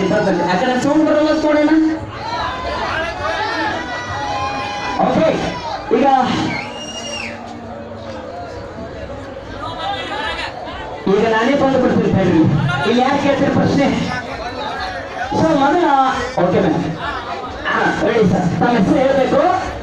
Department ಯಾಕಂದ್ರೆ sound ಬರಲ್ಲ ನೋಡೋಣ. ಓಕೆ ಈಗ ಈಗ ನಾನೇ ಬಂದು ಬಿಡ್ತೀನಿ ಹೇಳ್ರಿ. ಇಲ್ಲಿ ಯಾಕೆ ಕೇಳ್ತೀರಿ ಪ್ರಶ್ನೆ? ಸೊ ಮೊದಲ ಓಕೆ ಮ್ಯಾಮ್ ರೆಡಿ ಸರ್ ತಮ್ಮ ಹೆಸರು ಹೇಳ್ಬೇಕು.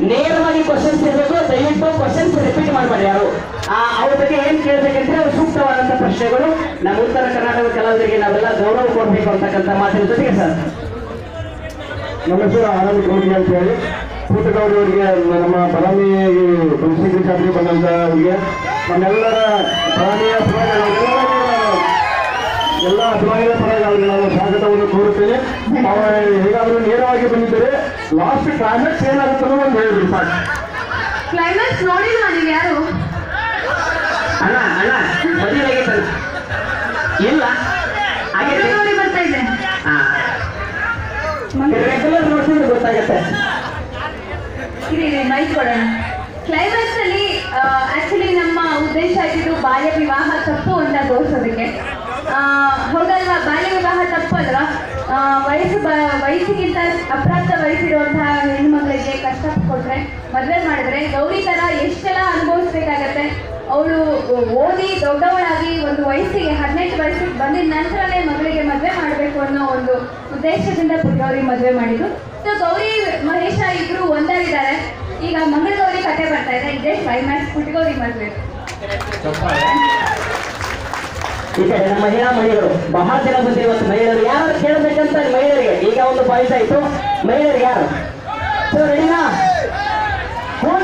ನೇರವಾಗಿ ಕ್ವಶನ್ಸ್ ಇರಬೇಕು. ದಯವಿಟ್ಟು ಕ್ವಶನ್ಸ್ ರಿಪೀಟ್ ಮಾಡಬೇಡಿ ಯಾರು. ಆ, ಅವ್ರ ಬಗ್ಗೆ ಏನ್ ಕೇಳ್ಬೇಕಂದ್ರೆ ಅವ್ರು ಸೂಕ್ತವಾದಂತ ಪ್ರಶ್ನೆಗಳು. ನಮ್ಮ ಉತ್ತರ ಕರ್ನಾಟಕದ ಕಲಾವಿದರಿಗೆ ನಾವೆಲ್ಲ ಗೌರವ ಕೊಡಬೇಕು ಅಂತಕ್ಕಂಥ ಮಾತಿನ ಜೊತೆಗೆ ಸರ್. ನಮ್ಮ ಹೆಸರು ಆನಂದ್ ಕೋಟಿ ಅಂತ ಹೇಳಿ. ಅವರಿಗೆ ನಮ್ಮ ಬಲಾಮಿ ಬನಶಂಕರಿ ಚಾತ್ರಿ ಬಂದಂತ ಅವರಿಗೆ ನಮ್ಮೆಲ್ಲರ ಪ್ರಾಣಿಯ ಎಲ್ಲ ಅಭಿಮಾನಿಗಳ ಪರವಾಗಿ ಅವರಿಗೆ ನಾನು ಸ್ವಾಗತವನ್ನು ಕೋರುತ್ತೇನೆ. ಅವ ಹೇಗಾದರೂ ನೇರವಾಗಿ ಬಂದಿದ್ದರೆ ಲಾಸ್ಟ್ ಕ್ಲೈಮ್ಯಾಕ್ಸ್ ಏನಾಗುತ್ತೆ ಅಂತ ಒಂದು ಹೇಳಿದ್ರಿ ಸಾಕು. ಕ್ಲೈಮ್ಯಾಕ್ಸ್ ನೋಡಿಲ್ಲ ನೀವು ಯಾರು? ಅಣ್ಣ ಅಣ್ಣ ಮದುವೆ ಆಗೈತಲ್ಲ ಇಲ್ಲ ನೋಡಿ ಬರ್ತಾ ಇದೆ ರೆಗ್ಯುಲರ್ ನೋಡ್ಸಿದ್ರೆ ಗೊತ್ತಾಗತ್ತೆ. ಮೈಕ್ ಕೊಡೋಣ. ಕ್ಲೈಮ್ಯಾಕ್ಸ್ ಅಲ್ಲಿ ಆಕ್ಚುಲಿ ನಮ್ಮ ಉದ್ದೇಶ ಆಗಿದ್ದು ಬಾಲ್ಯ ವಿವಾಹ ತಪ್ಪು ಅಂತ ತೋರಿಸೋದಕ್ಕೆ ಹೌದಲ್ವಾ? ಬಾಲ್ಯ ವಿವಾಹ ತಪ್ಪು ಅಲ್ವಾ? ಆ, ವಯಸ್ಸು ವಯಸ್ಸಿಗಿಂತ ಅಪ್ರಾಪ್ತ ವಯಸ್ಸಿರುವಂತಹ ಹೆಣ್ಮಕ್ಳಿಗೆ ಕಷ್ಟ ಕೊಟ್ರೆ ಮದುವೆ ಮಾಡಿದ್ರೆ ಗೌರಿ ತರ ಎಷ್ಟೆಲ್ಲ ಅನುಭವಿಸ್ಬೇಕಾಗತ್ತೆ? ಅವಳು ಓದಿ ದೊಡ್ಡವಳಾಗಿ ಒಂದು ವಯಸ್ಸಿಗೆ ಹದಿನೆಂಟು ವಯಸ್ಸಿಗೆ ಬಂದಿದ ನಂತರನೇ ಮಗಳಿಗೆ ಮದುವೆ ಮಾಡಬೇಕು ಅನ್ನೋ ಒಂದು ಉದ್ದೇಶದಿಂದ ಗೌರಿ ಮದುವೆ ಮಾಡಿದ್ರು ಸೊ ಗೌರಿ ಮಹೇಶ ಇಬ್ರು ಒಂದಾಗಿದ್ದಾರೆ ಈಗ ಮಂಗಳ ಗೌರಿ ಕತೆ ಬರ್ತಾ ಇದೆ. ಇದೇ ಕ್ಲೈಮ್ಯಾಕ್ಸ್ ಪುಟ್ಟಗೌರಿ ಮದುವೆ. ಈಗ ಮಹಿಳಾ ಮಹಿಳೆಯರು ಬಹಳ ಜನ ಬಂದಿರುವ ಇವತ್ತು ಮಹಿಳೆಯರು ಯಾರು ಕೇಳಬೇಕಂತ ಮಹಿಳೆಯರಿಗೆ? ಈಗ ಒಂದು ಪಾಯಿಂಟ್ ಆಯ್ತು. ಮಹಿಳೆಯರು ಯಾರು? ಸೊ ರೆಡಿನಾ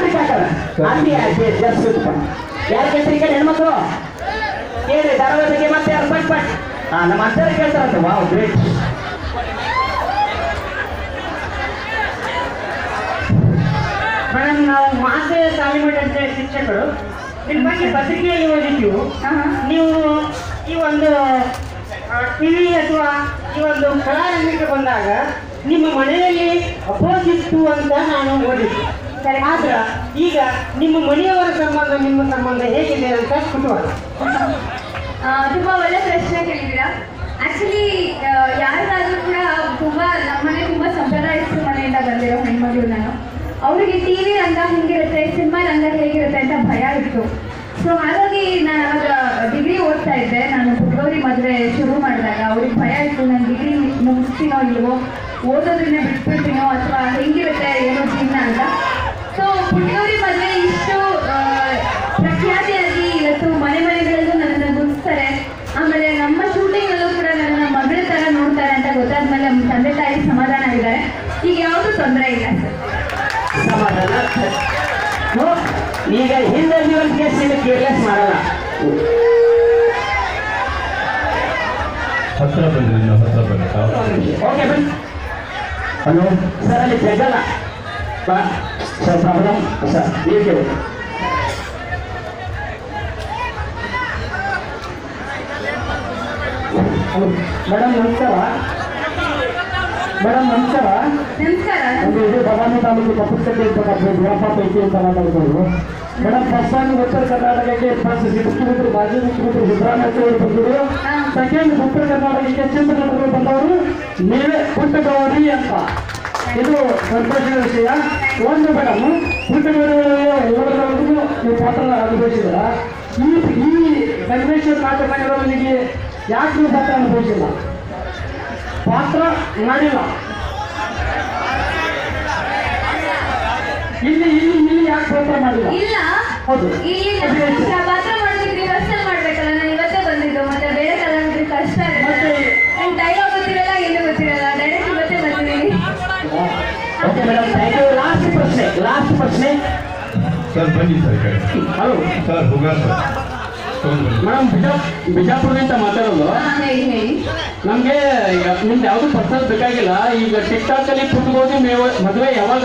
ರೀ ಕಾಕರ ಆಂಟಿ ಆಂಟಿ ಜಸ್ಟ್ ಯಾರು ಕೇಳ್ತೀರಿ ಕೇಳಿ ಹೆಣ್ಮಕ್ಳು? ಕೇಳಿ ಧಾರಾವಾಹಿ ಬಗ್ಗೆ ಮತ್ತೆ ಯಾರು ಪಟ್ ಬಟ್ ಹಾ ನಮ್ಮ ಅಜ್ಜರ ಕೇಳ್ತಾರಂತ. ವಾವ್ ಗ್ರೇಟ್ ಮೇಡಮ್ ನಾವು ಮಾತೆ ತಾಲಿಮಠ ಅಂತ ಶಿಕ್ಷಕರು. ಇದ್ರ ಬಗ್ಗೆ ಪತ್ರಿಕೆಯಲ್ಲಿ ಓದಿದ್ದೀವಿ. ನೀವು ಈ ಒಂದು ಟಿವಿ ಅಥವಾ ಈ ಒಂದು ಕಲಾರಂಗಕ್ಕೆ ಬಂದಾಗ ನಿಮ್ಮ ಮನೆಯಲ್ಲಿ ಅಪೋಸ್ ಇತ್ತು ಅಂತ ನಾನು ಓದಿದ್ದೆ. ಆದ್ರೆ ಈಗ ನಿಮ್ಮ ಮನೆಯವರ ಸಂಬಂಧ, ನಿಮ್ಮ ಸಂಬಂಧ ಹೇಗಿದೆ ಅಂತ ಕುತೂಹಲ. ತುಂಬಾ ಒಳ್ಳೆ ಪ್ರಶ್ನೆ ಕೇಳಿದ್ದೀರಾ? ಆಕ್ಚುಲಿ ಯಾರಿಗಾದ್ರೂ ಕೂಡ ತುಂಬಾ ನಮ್ಮನೆ ತುಂಬಾ ಸಂಪ್ರದಾಯಸ್ಥ ಮನೆಯಿಂದ ಬಂದಿರೋ ಹೆಣ್ಮಗಳು ನಾನು. ಅವರಿಗೆ ಟಿವಿ ರಂಗ ಹೆಂಗಿರುತ್ತೆ ಸಿನಿಮಾ ರಂಗ ಹೇಗಿರುತ್ತೆ ಅಂತ ಭಯ ಇತ್ತು. ಸೊ ಹಾಗಾಗಿ ನಾನು ಅವಾಗ ಡಿಗ್ರಿ ಓದ್ತಾ ಇದ್ದೆ. ನಾನು ಹುಡುಗರಿ ಮದುವೆ ಶುರು ಮಾಡಿದಾಗ ಅವ್ರಿಗೆ ಭಯ ಇತ್ತು. ನಾನು ಡಿಗ್ರಿ ಮುಗಿಸ್ತೀನೋ ಇಲ್ವೋ ಓದೋದನ್ನ ಬಿಟ್ಬಿಡ್ತೀನೋ ಅಥವಾ ಹೆಂಗಿರುತ್ತೆ, ಏನೋ ಜೀವನ ಅಂತ ಸೊ ಪುಟ್ಟಗೌರಿ ಮದುವೆ ಇಷ್ಟು ಆ, ಪ್ರಖ್ಯಾತಿಯಾಗಿ ಇವತ್ತು ಮನೆ ಮನೆಗಳಲ್ಲೂ ನನ್ನನ್ನು ಗುರುತಿಸ್ತಾರೆ ಆಮೇಲೆ ನಮ್ಮ ಶೂಟಿಂಗ್ ಅಲ್ಲೂ ಕೂಡ ನನ್ನ ಮಗಳ ತರ ನೋಡ್ತಾರೆ ಅಂತ ಗೊತ್ತಾದ್ಮೇಲೆ ನಮ್ಮ ತಂದೆ ತಾಯಿ ಸಮಾಧಾನ ಆಗಿದ್ದಾರೆ ಈಗ ಯಾವುದು ತೊಂದರೆ ಇಲ್ಲ. ಸರ್ ಸಮಾಧಾನ ನೋ, ಈಗ ಹಿಂದೆ ಒಂದು ಕೇಸ್ ನಿಮಗೆ ಕೇರ್ಲೆಸ್ ಮಾಡಲ್ಲ ಹತ್ರ ಬಂದ್ರಿ ನೀವು ಹತ್ರ ಬನ್ನಿ ತಾವು ಓಕೆ ಬನ್ನಿ ಹಲೋ ಸರ್ ಅಲ್ಲಿ ಜಗಲ್ಲ ಬಾ ಸರ್ ಪ್ರಾಬ್ಲಮ್ ಸರ್ ನೀವು ಕೇಳಿ ಮೇಡಮ್ ನಮಸ್ಕಾರ ಮೇಡಮ್ ನಮಸ್ಕಾರ. ನಮಸ್ಕಾರ. ಇದು ಬದಾಮಿ ತಾಲೂಕು ಪಕ್ಕಕ್ಕೆ ಇರ್ತಕ್ಕಂಥ ಗುರಪ್ಪ ಪೈಕಿ ಅಂತ ಮಾತಾಡ್ಬೋದು. ಮೇಡಮ್ ಫಸ್ಟ್ ಟೈಮ್ ಉತ್ತರ ಕರ್ನಾಟಕಕ್ಕೆ ಫಸ್ಟ್ ಮುಖ್ಯಮಂತ್ರಿ ಮಾಜಿ ಮುಖ್ಯಮಂತ್ರಿ ಸಿದ್ದರಾಮಯ್ಯ ಅವರು ಬಂದರು ಸೆಕೆಂಡ್ ಉತ್ತರ ಕರ್ನಾಟಕಕ್ಕೆ ಚಂದ್ರನಗರ ಬಂದವರು ನೀವೇ ಪುಟ್ಟಗೌರಿ ಅಂತ. ಇದು ಸಂತೋಷದ ವಿಷಯ. ಒಂದು ಮೇಡಮ್ ಪುಟ್ಟಗೌರಿ ಎಲ್ಲರಲ್ಲೂ ನೀವು ಪಾತ್ರ ಅನುಭವಿಸಿದ್ರ. ಈ ಈ ಸಂಗಮೇಶ್ವರ ನಾಟಕ ಯಾಕೆ ನೀವು ಪಾತ್ರ ಅನುಭವಿಸಿಲ್ಲ. ಪಾತ್ರ ಮಾಡಿಲ್ಲ ಇಲ್ಲಿ ಇಲ್ಲಿ ಇಲ್ಲಿ ಯಾಕೆ ಪಾತ್ರ ಮಾಡಿಲ್ಲ? ಇಲ್ಲ. ಹೌದು. ಇಲ್ಲಿ ಪಾತ್ರ ಮಾಡೋದಕ್ಕೆ ರಿಹರ್ಸಲ್ ಮಾಡ್ಬೇಕಲ್ಲ ನಾನು ಇವತ್ತೇ ಬಂದಿದ್ದು ಮತ್ತೆ ಬೇರೆ ಕಲಾವಿದ್ರಿಗೆ ಕಷ್ಟ ಮತ್ತೆ? ಇರುತ್ತೆ ಡೈಲಾಗ್ ಗೊತ್ತಿರಲ್ಲ ಏನು ಗೊತ್ತಿರಲ್ಲ ಡೈರೆಕ್ಟ್ ಇವತ್ತೇ ಬಂದಿದ್ದೀನಿ. Okay madam thank you last ಪ್ರಶ್ನೆ ಲಾಸ್ಟ್ ಪ್ರಶ್ನೆ. ಸರ್ ಬನ್ನಿ ಸರ್ ಹಲೋ ಸರ್ ಹುಗಾ ಸರ್. ಮೇಡಮ್ ಬಿಜಾ ಬಿಜಾಪುರದಿಂದ ಮಾತಾಡೋದು. ನಮ್ಗೆ ನಿಮ್ದು ಯಾವುದು ಪರ್ಸನಲ್ ಬೇಕಾಗಿಲ್ಲ. ಈಗ ಟಿಕ್ಟಾಕ್ ಅಲ್ಲಿ ಪುಟ್ಗೋಗಿ ಮೇವ ಮದುವೆ ಯಾವಾಗ